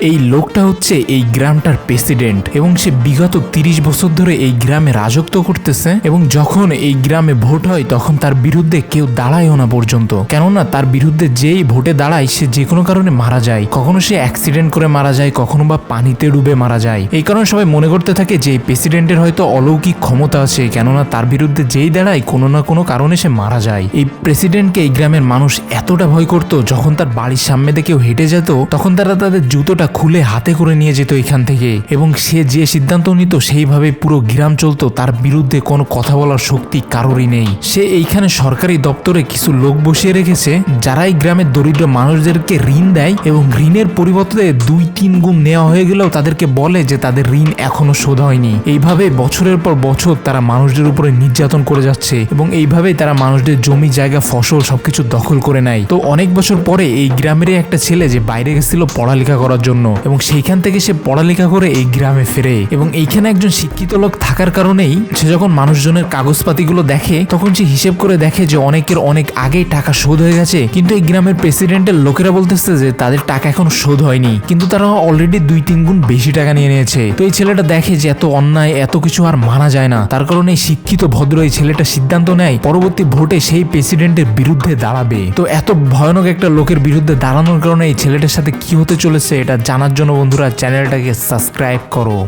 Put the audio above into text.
এই লোকটা হচ্ছে এই গ্রামটার প্রেসিডেন্ট এবং সে বিগত তিরিশ বছর ধরে এই গ্রামে রাজত্ব করতেছে এবং যখন এই গ্রামে ভোট হয় তখন তার বিরুদ্ধে কেউ দাঁড়ায়ও না পর্যন্ত। কেননা তার বিরুদ্ধে যেই ভোটে দাঁড়ায় সে যে কোনো কারণে মারা যায়। কখনো সে অ্যাক্সিডেন্ট করে মারা যায়, কখনো বা পানিতে ডুবে মারা যায়। এই কারণে সবাই মনে করতে থাকে যে এই প্রেসিডেন্টের হয়তো অলৌকিক ক্ষমতা আছে, কেননা তার বিরুদ্ধে যেই দাঁড়ায় কোনো না কোনো কারণে সে মারা যায়। এই প্রেসিডেন্টকে এই গ্রামের মানুষ এতটা ভয় করত, যখন তার বাড়ির সামনে দিয়ে কেউ হেঁটে যেত, তখন তারা তাদের জুতোটা খুলে হাতে করে নিয়ে যেত এখান থেকে এবং সে যে সিদ্ধান্ত নিত সেইভাবে পুরো গ্রাম চলতো, তার বিরুদ্ধে কোনো কথা বলার শক্তি কারোরই নেই। সে এইখানে সরকারি দপ্তরে কিছু লোক বসিয়ে রেখেছে, যারাই গ্রামের দরিদ্র মানুষদেরকে ঋণ দেয় এবং ঋণের পরিবর্তে দুই তিন গুণ নেওয়া হয়ে গেলেও তাদেরকে বলে যে তাদের ঋণ এখনও শোধ হয়নি। এইভাবে বছরের পর বছর তারা মানুষদের উপরে নির্যাতন করে যাচ্ছে এবং এইভাবেই তারা মানুষদের জমি, জায়গা, ফসল সবকিছু দখল করে নেয়। তো অনেক বছর পরে এই গ্রামেরই একটা ছেলে যে বাইরে গেছিল পড়ালেখা করার জন্য এবং সেইখান থেকে সে পড়ালেখা করে এই গ্রামে ফেরে। এবং এইখানে একজন শিক্ষিত লোক থাকার কারণেই সে যখন মানুষজনের কাগজপাতিগুলো দেখে, তখন সে হিসেব করে দেখে যে অনেকের অনেক আগেই টাকা শোধ হয়ে গেছে। কিন্তু এই গ্রামের প্রেসিডেন্টের লোকেরা বলতেছে যে তাদের টাকা এখন শোধ হয়নি। কিন্তু তারা অলরেডি দুই তিন গুণ বেশি টাকা নিয়ে নিয়েছে। তো এই ছেলেটা দেখে যে এত অন্যায়, এত কিছু আর মানা যায় না। তার কারণে এই শিক্ষিত ভদ্র এই ছেলেটা সিদ্ধান্ত নেয়, পরবর্তী ভোটে সেই প্রেসিডেন্টের বিরুদ্ধে দাঁড়াবে। তো এত ভয়ানক একটা লোকের বিরুদ্ধে দাঁড়ানোর কারণে এই ছেলেটার সাথে কি হতে চলেছে, এটা জানার জন্য বন্ধুরা চ্যানেলটাকে সাবস্ক্রাইব করো।